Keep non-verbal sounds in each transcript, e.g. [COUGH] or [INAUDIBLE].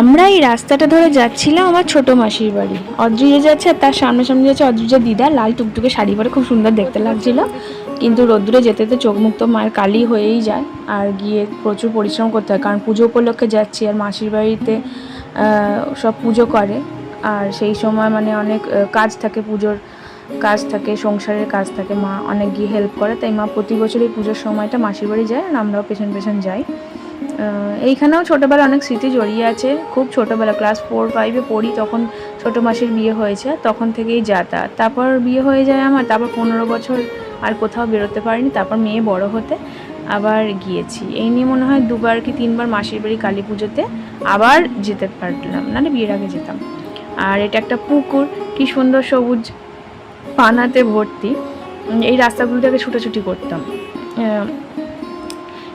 আমরা এই রাস্তাটা ধরে যাচ্ছিলাম আমার ছোট মাসির বাড়ি। অদ্রিজা যাচ্ছে আর তার সামনে সামনে যাচ্ছে অদ্রিজা দিদা, লাল টুকটুকে শাড়ি পরে খুব সুন্দর দেখতে লাগছিল। কিন্তু রোদ্দুরে যেতে যেতে চোখ মুখ তো মায়ের কালি হয়েই যায় আর গিয়ে প্রচুর পরিশ্রম করতে হয়। কারণ পুজো উপলক্ষে যাচ্ছি আর মাসির বাড়িতে সব পুজো করে। আর সেই সময় মানে অনেক কাজ থাকে, পুজোর কাজ থাকে, সংসারের কাজ থাকে। মা অনেক গিয়ে হেল্প করে। তাই মা প্রতি বছরই পুজোর সময়টা মাসির বাড়ি যায় আর আমরাও পেছন পেছন যাই। এইখানেও ছোটোবেলা অনেক স্মৃতি জড়িয়ে আছে। খুব ছোটোবেলা ক্লাস ফোর ফাইভে পড়ি, তখন ছোটো মাসির বিয়ে হয়েছে, তখন থেকেই যাতায়াত তারপর বিয়ে হয়ে যায় আমার, তারপর পনেরো বছর আর কোথাও বেরোতে পারিনি, তারপর মেয়ে বড় হতে আবার গিয়েছি। এই নিয়ে মনে হয় দুবার কি তিনবার মাসির বাড়ি কালী পুজোতে আবার যেতে পারলাম, নাহলে বিয়ের আগে যেতাম। আর এটা একটা পুকুর, কি সুন্দর সবুজ পানাতে ভর্তি। এই রাস্তাগুলো থেকে ছুটোছুটি করতাম।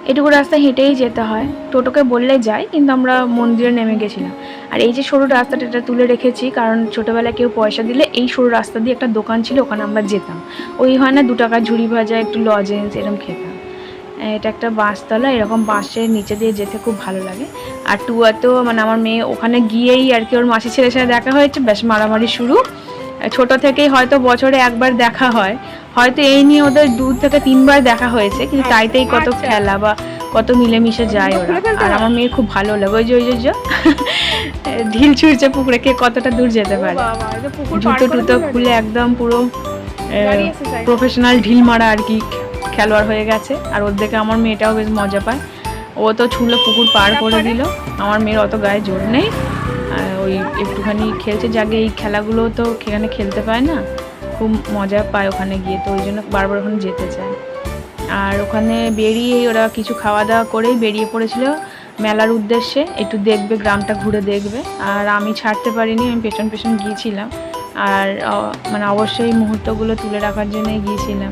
এটুকু রাস্তা হেঁটেই যেতে হয়। টোটোকে বললে যায়, কিন্তু আমরা মন্দিরে নেমে গেছিলাম আর এই যে সরু রাস্তাটা, এটা তুলে রেখেছি, কারণ ছোটোবেলায় কেউ পয়সা দিলে এই সরু রাস্তা দিয়ে একটা দোকান ছিল, ওখানে আমরা যেতাম। ওই হয় না, দু টাকার ঝুড়ি ভাজা, একটু লজেন্স এরকম খেতাম। এটা একটা বাঁশতলা এরকম বাঁশের নিচে দিয়ে যেতে খুব ভালো লাগে। আর টুয়াতেও মানে আমার মেয়ে ওখানে গিয়েই আর কি, ওর মাসি ছেলের সাথে দেখা হয়েছে, বেশ মারামারি শুরু। ছোট থেকেই হয়তো বছরে একবার দেখা হয়। হয়তো এই নিয়ে ওদের দু থেকে তিনবার দেখা হয়েছে কিন্তু তাইতেই কত খেলা বা কত মিলেমিশে যায় ওরা। আর আমার মেয়ে খুব ভালো লাগে। ওই যে ওই যে [LAUGHS] ঢিল ছুঁড়ছে পুকুরে কে কতটা দূর যেতে পারে। জুতো টুতো খুলে একদম পুরো প্রফেশনাল ঢিল মারা আর কি খেলোয়াড় হয়ে গেছে। আর ওর দেখে আমার মেয়েটাও বেশ মজা পায়। ও তো ছুলো পুকুর পার করে দিল। আমার মেয়ের অত গায়ে জোর নেই। ওই একটুখানি খেলছে জাগে এই খেলাগুলো তো সেখানে খেলতে পায় না। খুব মজা পায় ওখানে গিয়ে, তো ওই জন্য বারবার ওখানে যেতে চায়। আর ওখানে বেরিয়ে ওরা কিছু খাওয়া দাওয়া করেই বেরিয়ে পড়েছিল মেলার উদ্দেশ্যে। একটু দেখবে, গ্রামটা ঘুরে দেখবে। আর আমি ছাড়তে পারিনি, আমি পেছন পেছন গিয়েছিলাম। আর মানে অবশ্যই মুহূর্তগুলো তুলে রাখার জন্যই গিয়েছিলাম।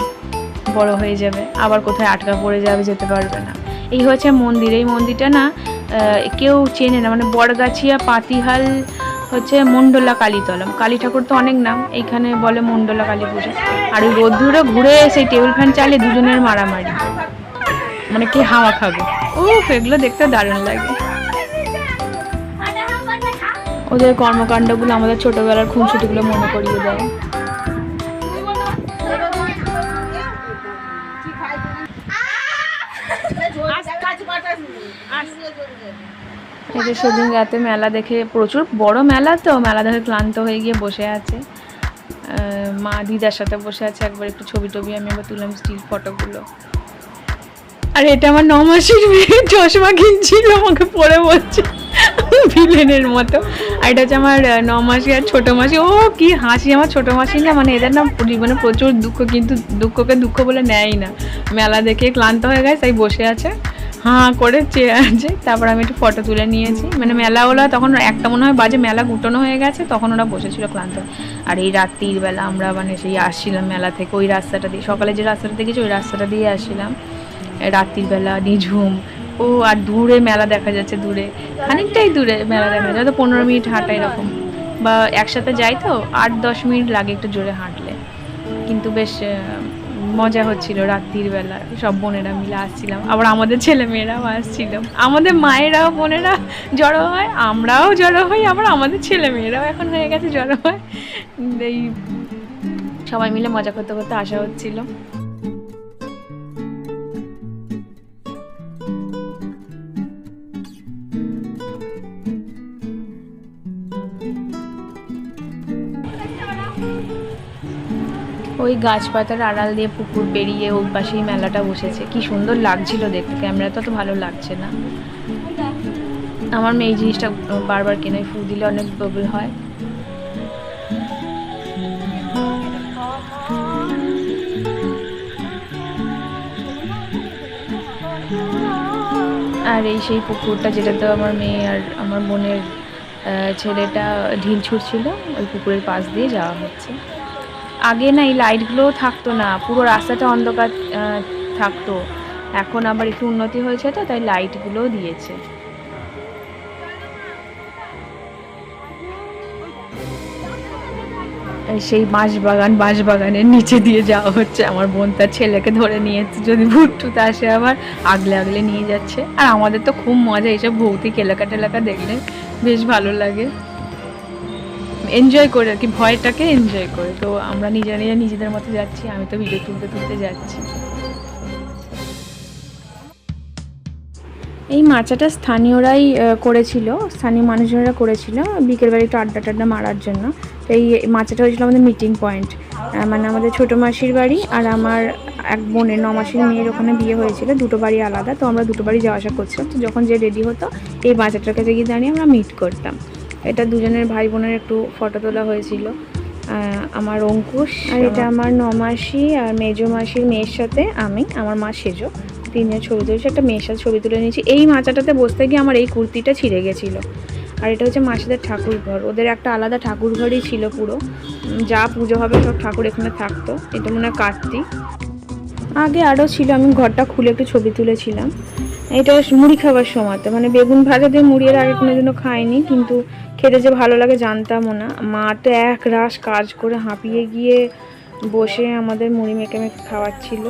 বড় হয়ে যাবে, আবার কোথায় আটকা পড়ে যাবে, যেতে পারবে না। এই হচ্ছে মন্দির। এই মন্দিরটা না কেউ চেনে না। মানে বড়গাছিয়া পাতিহাল হচ্ছে মণ্ডলা কালীতলা কালী ঠাকুর তো অনেক নাম, এইখানে বলে মণ্ডলা কালী পুজো। আর ওই রোদ্দুরে ঘুরে সেই টেবিল ফ্যান চালিয়ে দুজনের মারামারি। মানে কে হাওয়া খাবে। ও এগুলো দেখতে দারুণ লাগে। ওদের কর্মকাণ্ডগুলো আমাদের ছোটবেলার খুনসুটিগুলো মনে করিয়ে দেয়। এই যে সেদিন রাতে মেলা দেখে প্রচুর, বড় মেলা তো, মেলা দেখে ক্লান্ত হয়ে গিয়ে বসে আছে। মা দিদার সাথে বসে আছে, একবার একটু ছবি টবি আমি আবার তুললাম স্টিল ফটোগুলো। আর এটা আমার ন মাসের মেয়ে, চশমা কিনছিল, আমাকে পরে বলছে, ভিলেনের মতো। আর এটা হচ্ছে আমার ন মাসি আর ছোটো মাসি। ও, কি হাসি, আমার ছোটো মাসি না মানে এদের না জীবনে প্রচুর দুঃখ, কিন্তু দুঃখকে দুঃখ বলে নেয় না। মেলা দেখে ক্লান্ত হয়ে গেছে, তাই বসে আছে। হাঁ করে চেয়ে আছে। তারপর আমি একটু ফটো তুলে নিয়েছি। মানে মেলা ওলা তখন একটা মনে হয় বাজে মেলা গুটানো হয়ে গেছে, তখন ওরা বসেছিল ক্লান্ত। আর এই রাত্রির বেলা আমরা মানে সেই আসছিলাম মেলা থেকে, ওই রাস্তাটা দিয়ে, সকালে যে রাস্তাটা দেখেছি, ওই রাস্তাটা দিয়ে আসছিলাম। রাত্রির বেলা, নিঝুম। ও, আর দূরে মেলা দেখা যাচ্ছে, দূরে। খানিকটাই দূরে মেলা দেখা যাচ্ছে হয়তো পনেরো মিনিট হাঁটা এরকম। বা একসাথে যাই তো, আট দশ মিনিট লাগে একটু জোরে হাঁটলে। কিন্তু বেশ মজা হচ্ছিল রাত্রির বেলা। সব বোনেরা মিলে আসছিলাম। আবার আমাদের ছেলে মেয়েরাও আসছিল। আমাদের মায়েরাও, বোনেরা জড়ো হয়, আমরাও জড়ো হই, আবার আমাদের ছেলে মেয়েরাও এখন হয়ে গেছে জড়ো হয়। এই সবাই মিলে মজা করতে করতে আসা হচ্ছিল। ওই গাছপাতার আড়াল দিয়ে পুকুর পেরিয়ে ওই পাশেই মেলাটা বসেছে। কি সুন্দর লাগছিল দেখতে ক্যামেরা তো ভালো লাগছে না। আমার মেয়ে এই জিনিসটা বারবার কেনে ফু দিলে অনেক ববল হয়। আর এই সেই পুকুরটা যেটাতে আমার মেয়ে আর আমার বোনের ছেলেটা ঢিল ছুটছিল ওই পুকুরের পাশ দিয়ে যাওয়া হচ্ছে। আগে না এই লাইটগুলোও থাকতো না, পুরো রাস্তাটা অন্ধকার থাকতো। এখন আবার একটু উন্নতি হয়েছে তো, তাই লাইটগুলোও দিয়েছে। সেই বাঁশবাগান, বাঁশবাগানের নিচে দিয়ে যাওয়া হচ্ছে। আমার বোন তার ছেলেকে ধরে নিয়ে যদি ভুট্টুতে আসে আবার, আগলে আগলে নিয়ে যাচ্ছে। আর আমাদের তো খুব মজা, এইসব ভৌতিক এলাকা টেলাকা দেখলে বেশ ভালো লাগে। এনজয় করে আর কি, ভয়টাকে এনজয় করে। তো আমরা নিজেরা নিজেরা নিজেদের মতো যাচ্ছি, আমি তো ভিডিও তুলতে তুলতে যাচ্ছি। এই মাচাটা স্থানীয়রাই করেছিল, স্থানীয় মানুষজনেরা করেছিল বিকেলবেলা একটু আড্ডা টাড্ডা মারার জন্য। তো এই মাচাটা হয়েছিল আমাদের মিটিং পয়েন্ট মানে আমাদের ছোটো মাসির বাড়ি আর আমার এক বোনের, ন মাসির মেয়ের ওখানে বিয়ে হয়েছিল, দুটো বাড়ি আলাদা, তো আমরা দুটো বাড়ি যাওয়া আসা করছিলাম। তো যখন যে রেডি হতো, এই মাচাটার কাছে গিয়ে দাঁড়িয়ে আমরা মিট করতাম। এটা দুজনের ভাই বোনের একটু ফটো তোলা হয়েছিল। আমার অঙ্কুশ আর এটা আমার নমাসি আর মেজো মাসির মেয়ের সাথে আমি আমার মা সেজো। তিনজন ছবি তুলেছি একটা মেয়ের সাথে ছবি তুলে নিয়েছি। এই মাচাটাতে বসতে গিয়ে আমার এই কুর্তিটা ছিঁড়ে গেছিল। আর এটা হচ্ছে মাসিদের ঠাকুর ঘর ওদের একটা আলাদা ঠাকুর ঘরই ছিল পুরো। যা পুজো হবে সব ঠাকুর এখানে থাকতো। এটা মনে হয় কার্তিক। আগে আরও ছিল আমি ঘরটা খুলে একটু ছবি তুলেছিলাম। এটা মুড়ি খাবার সময়তে মানে বেগুন ভাজা দিয়ে মুড়ি এর আগে কোনোদিনও খাইনি, কিন্তু খেতে যে ভালো লাগে জানতামও না। মা তো এক রাস কাজ করে হাঁপিয়ে গিয়ে বসে আমাদের মুড়ি মেখে মেখে খাওয়াচ্ছিল।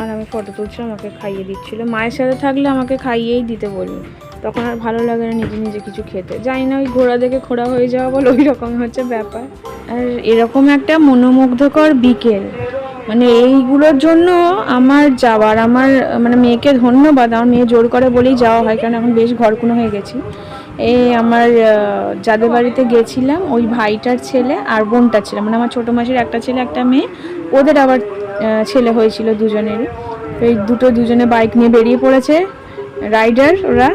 আর আমি ফটো তুলছি, আমাকে খাইয়ে দিচ্ছিল। মায়ের সাথে থাকলে আমাকে খাইয়েই দিতে বলি তখন আর ভালো লাগে না নিজে নিজে কিছু খেতে। জানি না, ওই ঘোড়া দেখে ঘোড়া হয়ে যাওয়া বলে ওই রকম হচ্ছে ব্যাপার। আর এরকম একটা মনোমুগ্ধকর বিকেল। মানে এইগুলোর জন্য আমার যাওয়ার, আমার মানে মেয়েকে ধন্যবাদ, আমার মেয়ে জোর করে বলেই যাওয়া হয়, কারণ এখন বেশ ঘরকুনো হয়ে গেছি। এই আমার যাদের বাড়িতে গেছিলাম, ওই ভাইটার ছেলে আর বোনটার ছেলে মানে আমার ছোটো মাসির একটা ছেলে, একটা মেয়ে, ওদের আবার ছেলে হয়েছিল দুজনেরই। তো এই দুটো দুজনে বাইক নিয়ে বেরিয়ে পড়েছে, রাইডার ওরা।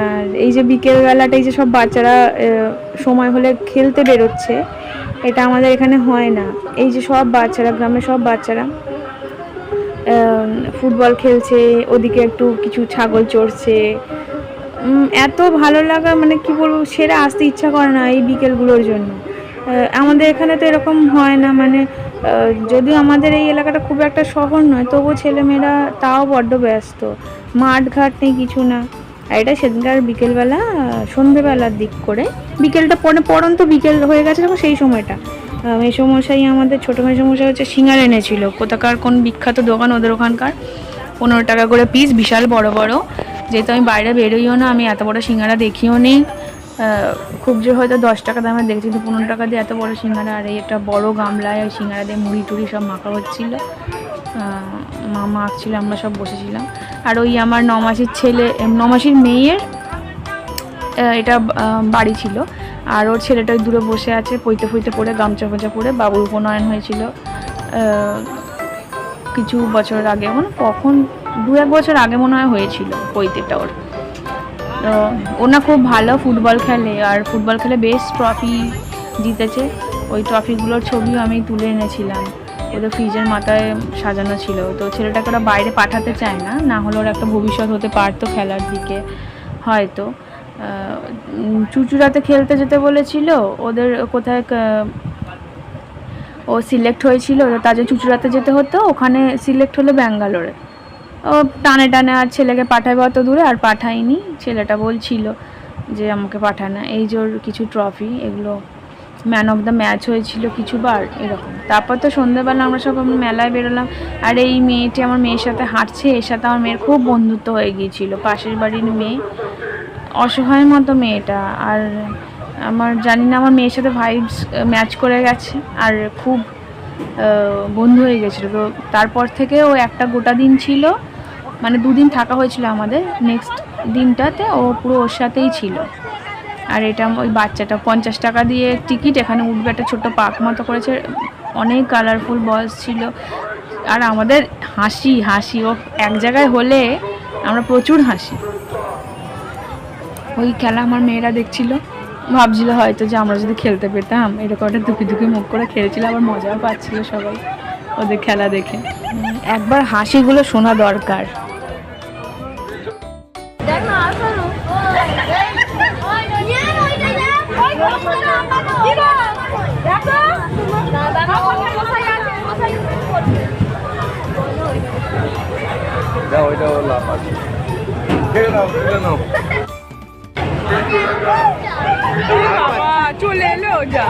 আর এই যে বিকেলবেলাটা, এই যে সব বাচ্চারা সময় হলে খেলতে বেরোচ্ছে এটা আমাদের এখানে হয় না। এই যে সব বাচ্চারা, গ্রামের সব বাচ্চারা ফুটবল খেলছে, ওদিকে একটু কিছু ছাগল চড়ছে। এত ভালো লাগা মানে কি বলব, সেরা আসতে ইচ্ছা করে না এই বিকেলগুলোর জন্য। আমাদের এখানে তো এরকম হয় না মানে যদিও আমাদের এই এলাকাটা খুব একটা শহর নয়, তবুও ছেলেমেয়েরা তাও বড্ড ব্যস্ত। মাঠ ঘাট নেই কিছু না। আর এটা সেদিনকার বিকেলবেলা সন্ধেবেলার দিক করে। বিকেলটা পরে পরন্ত বিকেল হয়ে গেছে যখন সেই সময়টা। মেসমশাই আমাদের ছোটো মেসমশাই হচ্ছে সিঙ্গার এনেছিল। কোথাকার কোন বিখ্যাত দোকান ওদের ওখানকার? পনেরো টাকা করে পিস বিশাল বড় বড়। যেহেতু আমি বাইরে বেরোইও না আমি এত বড় সিঙ্গারা দেখিও নি আহ, খুব যে হয়তো দশ টাকা দামে দেখছি, কিন্তু পনেরো টাকা দিয়ে এত বড় সিঙ্গারা, আর এই একটা বড় গামলায় ওই সিঙ্গারা দিয়ে মুড়ি টুড়ি সব মাখা হচ্ছিল। মা মাখছিল আমরা সব বসেছিলাম। আর ওই আমার নমাসির ছেলে নমাসির মেয়ের এটা বাড়ি ছিল। আর ওর ছেলেটা ওই দূরে বসে আছে পইতে ফুইতে পড়ে, গামছা ফামছা পরে বাবুর উপনয়ন হয়েছিল। কিছু বছর আগে মানে কখন দু এক বছর আগে মনে হয় হয়েছিল পৈতেটা ওর। তো ওনা খুব ভালো ফুটবল খেলে আর ফুটবল খেলে বেশ ট্রফি জিতেছে। ওই ট্রফিগুলোর ছবিও আমি তুলে এনেছিলাম। ওদের ফ্রিজের মাথায় সাজানো ছিল। তো ছেলেটাকে ওরা বাইরে পাঠাতে চায় না না হলে ওর একটা ভবিষ্যৎ হতে পারতো খেলার দিকে হয়তো। চুচুড়াতে খেলতে যেতে বলেছিল, ওদের কোথায় ও সিলেক্ট হয়েছিল জন্য চুচুড়াতে যেতে হতো, ওখানে সিলেক্ট হলো ব্যাঙ্গালোরে। ও টানে টানে আর ছেলেকে পাঠাবে অত দূরে, আর পাঠায়নি। ছেলেটা বলছিল যে আমাকে পাঠায় না। এই ওর কিছু ট্রফি এগুলো ম্যান অফ দ্য ম্যাচ হয়েছিল কিছুবার, এরকম। তারপর তো সন্ধ্যেবেলা আমরা সব আমরা মেলায় বেরোলাম। আর এই মেয়েটি আমার মেয়ের সাথে হাঁটছে, এর সাথে আমার মেয়ের খুব বন্ধুত্ব হয়ে গিয়েছিল, পাশের বাড়ির মেয়ে। অসহায় মতো মেয়েটা। আর আমার, জানি না, আমার মেয়ের সাথে ভাইবস ম্যাচ করে গেছে। আর খুব বন্ধু হয়ে গেছিল। তো তারপর থেকে ও একটা গোটা দিন ছিল। মানে দুদিন থাকা হয়েছিল আমাদের নেক্সট দিনটাতে ও পুরো ওর সাথেই ছিল। আর এটা ওই বাচ্চাটা পঞ্চাশ টাকা দিয়ে টিকিট এখানে উঠবে একটা ছোট্ট পাক মতো করেছে। অনেক কালারফুল বলস ছিল। আর আমাদের হাসি হাসি। ও এক জায়গায় হলে আমরা প্রচুর হাসি। ওই খেলা আমার মেয়েরা দেখছিল। ভাবছিল হয়তো যে আমরা যদি খেলতে পেতাম। এরকম একটা দুপি দুপি মুখ করে খেলেছিল, আবার মজাও পাচ্ছিল সবাই ওদের খেলা দেখে। একবার হাসিগুলো শোনা দরকার। ছেড়ে দাও ছেড়ে নাও চলে এলো যা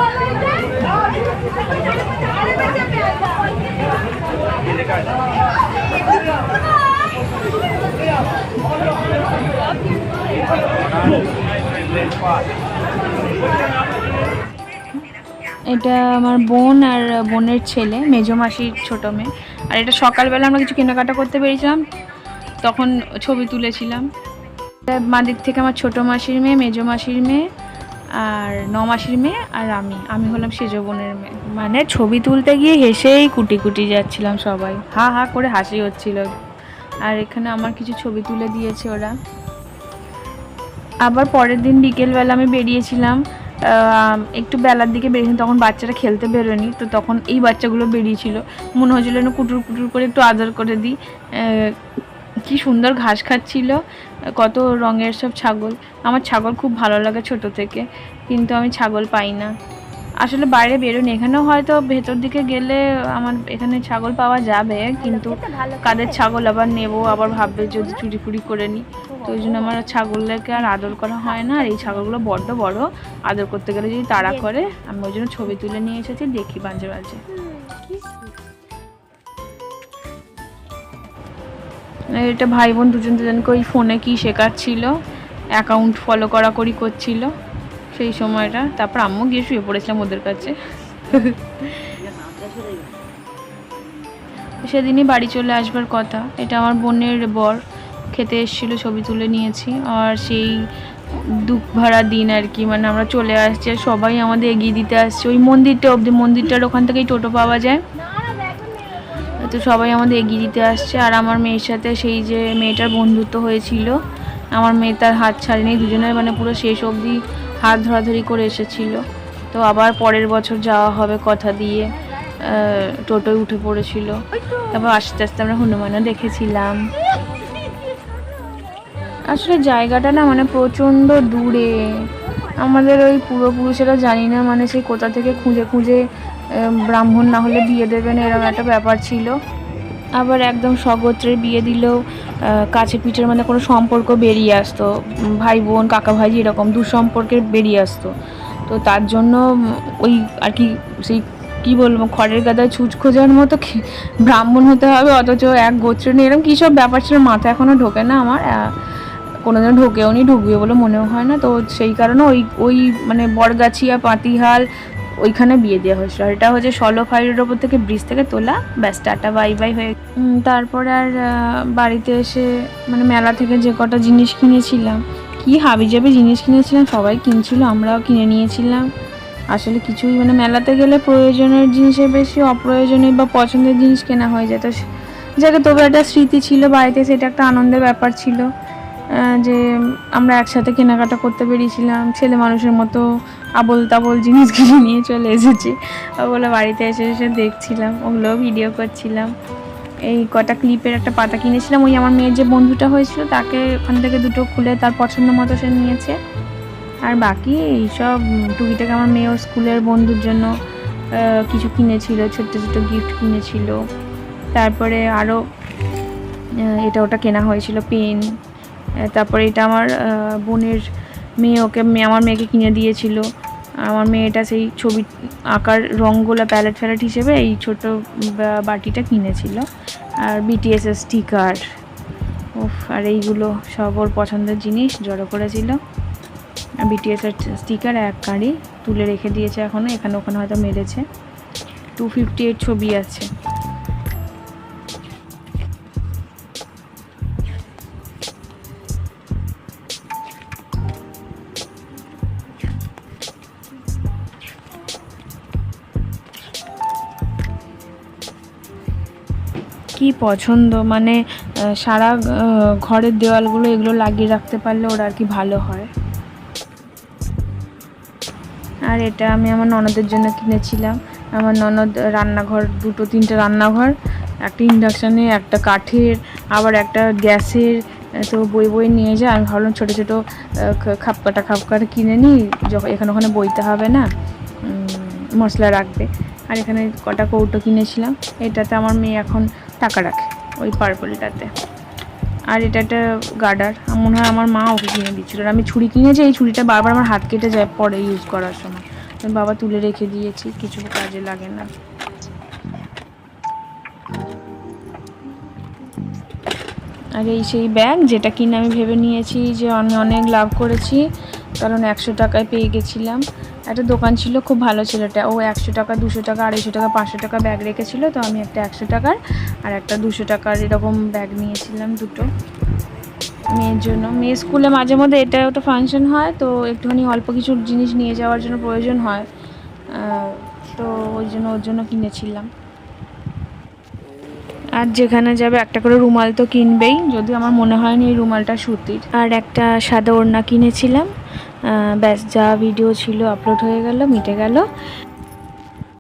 এটা আমার বোন আর বোনের ছেলে, মেজো মাসির ছোটো মেয়ে। আর এটা সকালবেলা আমরা কিছু কেনাকাটা করতে পেরেছিলাম তখন ছবি তুলেছিলাম। মাদিক থেকে আমার ছোটো মাসির মেয়ে, মেজো মাসির মেয়ে, আর ন মাসির মেয়ে, আর আমি। আমি হলাম সেজ বোনের মেয়ে। মানে ছবি তুলতে গিয়ে হেসেই কুটি কুটি যাচ্ছিলাম সবাই। হা হা করে হাসি হচ্ছিল। আর এখানে আমার কিছু ছবি তুলে দিয়েছে ওরা। আবার পরের দিন বিকেলবেলা আমি বেরিয়েছিলাম। একটু বেলার দিকে বেরিয়েছিলাম, তখন বাচ্চারা খেলতে বেরোয়নি। তো তখন এই বাচ্চাগুলো বেরিয়েছিল। মনে হচ্ছিল যেন কুটুর কুটুর করে একটু আদর করে দিই। কি সুন্দর ঘাস খাচ্ছিল কত রঙের সব ছাগল। আমার ছাগল খুব ভালো লাগে ছোট থেকে কিন্তু আমি ছাগল পাই না। আসলে বাইরে বেরোনি এখানেও হয়তো ভেতর দিকে গেলে আমার এখানে ছাগল পাওয়া যাবে কিন্তু কাদের ছাগল আবার নেব আবার ভাববে যদি চুরি ফুরি করে নিই তো ওই জন্য আমার ছাগলকে আর আদর করা হয় না আর এই ছাগলগুলো বড্ড বড়। আদর করতে গেলে যদি তাড়া করে আমি ওই জন্য ছবি তুলে নিয়ে এসেছি দেখি মাঝে মাঝে এটা ভাই বোন দুজন দুজনকে ওই ফোনে কি শেখাচ্ছিল অ্যাকাউন্ট ফলো করা করি করছিল, সেই সময়টা। তারপর আম্মু গিয়ে শুয়ে পড়েছিলাম ওদের কাছে। সেদিনই বাড়ি চলে আসবার কথা। এটা আমার বোনের বর খেতে এসেছিল, ছবি তুলে নিয়েছি। আর সেই দুঃখ ভরা দিন আর কি মানে আমরা চলে আসছি আর সবাই আমাদের এগিয়ে দিতে আসছে। ওই মন্দিরটা অবধি, মন্দিরটার ওখান থেকেই টোটো পাওয়া যায়। তো সবাই আমাদের এগিয়ে দিতে আসছে। আর আমার মেয়ের সাথে সেই যে মেয়েটার বন্ধুত্ব হয়েছিল, আমার মেয়ে তার হাত ছাড়েনি, দুজনের মানে পুরো শেষ অবধি হাত ধরাধরি করে এসেছিল। তো আবার পরের বছর যাওয়া হবে কথা দিয়ে টোটোয় উঠে পড়েছিল। তারপর আস্তে আস্তে আমরা হনুমানও দেখেছিলাম। আসলে জায়গাটা না মানে প্রচণ্ড দূরে। আমাদের ওই পূর্বপুরুষেরা জানি না মানে সেই কোথা থেকে খুঁজে খুঁজে ব্রাহ্মণ না হলে বিয়ে দেবেন এরকম একটা ব্যাপার ছিল। আবার একদম স্বগোত্রের বিয়ে দিলেও কাছে পিঠের মানে কোনো সম্পর্ক বেরিয়ে আসতো। ভাই বোন কাকা ভাই এরকম দু সম্পর্কের বেরিয়ে আসতো। তো তার জন্য ওই আর কি সেই কি বলব খড়ের গাদায় ছুঁচ খোঁজার মতো ব্রাহ্মণ হতে হবে অথচ এক গোত্র নিয়ে এরকম কী সব ব্যাপার ছিল মাথা এখনও ঢোকে না আমার। আহ, কোনোদিনও ঢোকেও নি ঢুকবে বলে মনেও হয় না। তো সেই কারণে ওই ওই মানে বরগাছিয়া পাতিহাল ওইখানে বিয়ে দেওয়া হয়েছিল। আর এটা হচ্ছে ষোলো ফাইলের ওপর থেকে ব্রিজ থেকে তোলা। ব্যাস, টাটা, বাই বাই হয়ে তারপর আর বাড়িতে এসে মানে মেলা থেকে যে কটা জিনিস কিনেছিলাম, কি হাবি যাবে জিনিস কিনেছিলাম, সবাই কিনছিল, আমরাও কিনে নিয়েছিলাম। আসলে কিছুই মানে মেলাতে গেলে প্রয়োজনের জিনিসের বেশি অপ্রয়োজনীয় বা পছন্দের জিনিস কেনা হয়ে যেত যাকে তবে একটা স্মৃতি ছিল বাড়িতে, সেটা একটা আনন্দের ব্যাপার ছিল। যে আমরা একসাথে কেনাকাটা করতে পেরেছিলাম ছেলে মানুষের মতো আবল তাবল জিনিস কিনে নিয়ে চলে এসেছি। ওগুলো বাড়িতে এসে এসে দেখছিলাম ওগুলোও ভিডিও করছিলাম। এই কটা ক্লিপের একটা পাতা কিনেছিলাম, ওই আমার মেয়ের যে বন্ধুটা হয়েছিল, তাকে ওখান থেকে দুটো খুলে তার পছন্দ মতো সে নিয়েছে। আর বাকি এইসব টুকিটাকে আমার মেয়ে ওর স্কুলের বন্ধুর জন্য কিছু কিনেছিল, ছোট্ট ছোট্ট গিফট কিনেছিল। তারপরে আরও এটা ওটা কেনা হয়েছিল পেন তারপরে এটা আমার বোনের মেয়ে, ওকে আমার মেয়েকে কিনে দিয়েছিল। আমার মেয়েটা সেই ছবি আঁকার রঙগুলো প্যালেট ফ্যালেট হিসেবে এই ছোট বাটিটা কিনেছিল। আর বিটিএসের স্টিকার। উফ, আর এইগুলো সব ওর পছন্দের জিনিস, জড়ো করেছিল। বিটিএসের স্টিকার এক কাঁড়ি তুলে রেখে দিয়েছে এখনও এখানে ওখানে হয়তো মেরেছে। টু ফিফটি এইট ছবি আছে। কি পছন্দ? মানে সারা ঘরের দেওয়ালগুলো এগুলো লাগিয়ে রাখতে পারলে ওরা আর কি ভালো হয়। আর এটা আমি আমার ননদের জন্য কিনেছিলাম। আমার ননদ রান্নাঘর, দুটো তিনটে রান্নাঘর, একটা ইন্ডাকশানে, একটা কাঠের, আবার একটা গ্যাসের, তো বই বই নিয়ে যায়। আমি ভাবলাম ছোটো ছোটো খাপকাটা খাপকাটা কিনে নিই, যখন এখানে ওখানে বইতে হবে না মশলা রাখবে। আর এখানে কটা কৌটো কিনেছিলাম। এটাতে আমার মেয়ে এখন টাকা রাখে ওই পার্পলটাতে। আর এটা একটা গার্ডার। মনে হয় আমার মা ওকে কিনে দিচ্ছিল আর আমি ছুরি কিনেছি, এই ছুরিটা বারবার আমার হাত কেটে যায় পরে ইউজ করার সময়। আমি বাবা তুলে রেখে দিয়েছি, কিছু কাজে লাগে না। আর এই সেই ব্যাগ যেটা কিনে আমি ভেবে নিয়েছি যে আমি অনেক লাভ করেছি, কারণ একশো টাকায় পেয়ে গেছিলাম। একটা দোকান ছিল, খুব ভালো ছিল এটা ও একশো টাকা, দুশো টাকা, আড়াইশো টাকা, পাঁচশো টাকা ব্যাগ রেখেছিল, তো আমি একটা একশো টাকার আর একটা দুশো টাকার এরকম ব্যাগ নিয়েছিলাম দুটো। মেয়ের জন্য। মেয়ে স্কুলে মাঝে মধ্যে এটা ওটা ফাংশন হয়, তো একটুখানি অল্প কিছু জিনিস নিয়ে যাওয়ার জন্য প্রয়োজন হয়। তো ওই জন্য ওর জন্য কিনেছিলাম। আর যেখানে যাবে একটা করে রুমাল তো কিনবেই যদি আমার মনে হয়নি এই রুমালটা সুতির। আর একটা সাদা ওড়না কিনেছিলাম। ব্যাস যা ভিডিও ছিল আপলোড হয়ে গেল মিটে গেল।